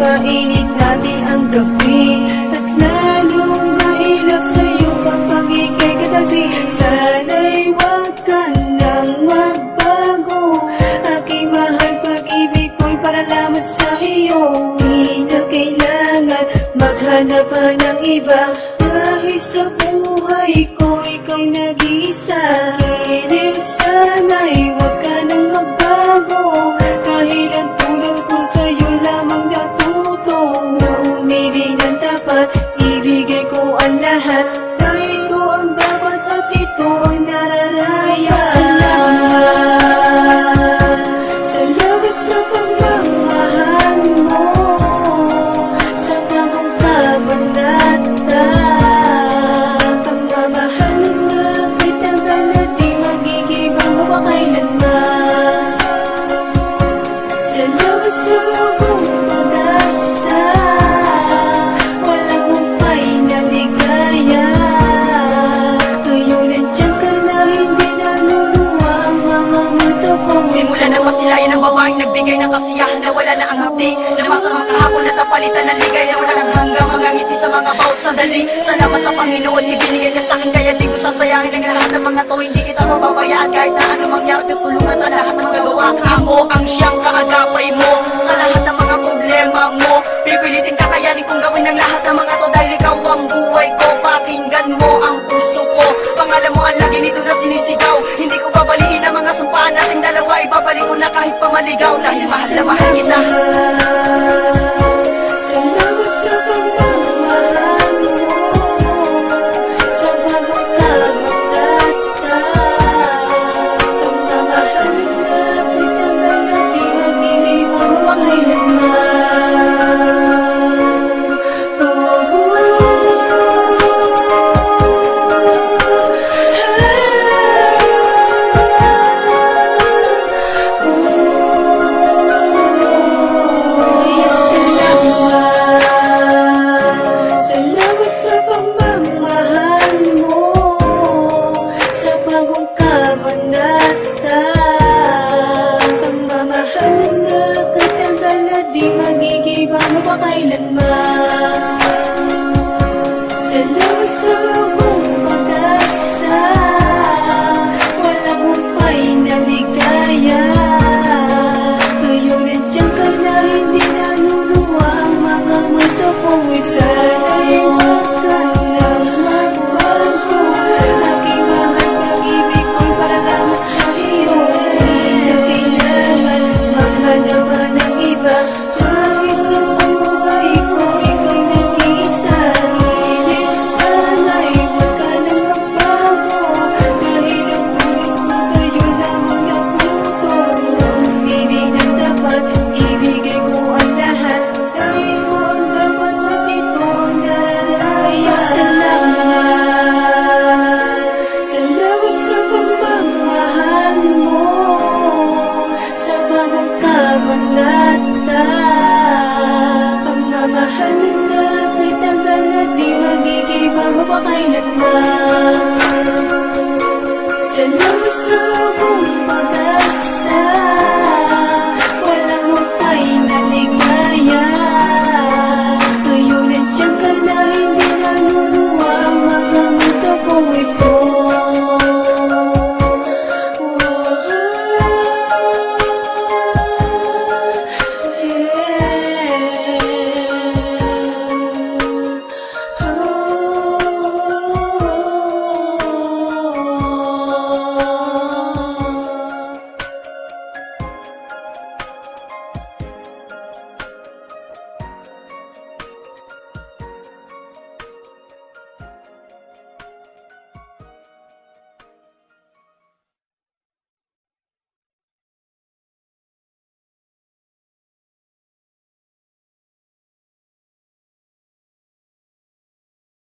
pinapainit natin ang gabi. At lalong mailap sa'yo kapag ika'y katabi. Sana'y huwag ka nang magbago. Aking mahal pag-ibig ko'y para lamang sa Di na kailangan maghanap pa ng iba. Dahil sa buhay nagbigay ng kasiyahan na wala na ang hapdi Na masamang kahapon na tapalitan ng ligay na walang hanggang mga ngiti sa mga bawat sandali. Salamat sa Panginoon, ibinigay ka sa akin kaya di ko sasayangin ang lahat ng mga to. Hindi kita mapabayaan kahit na ano mangyari. Tutulungan sa lahat ng mga gawa Ako ang siyang kaagapay mo sa lahat ng mga problema mo. Pipilitin kakayanin kong gawin ang lahat ng mga to Dahil ikaw ang buhay ko, pakinggan mo ang puso ko. Pangalan mo ang lagi nito na sinisigaw. Hindi ko babaliin ang mga sumpaan nating dalawa. Ibabalik ko na kahit pamaligaw Dahil mahal na mahal kita pa kailanman Salamat sa buong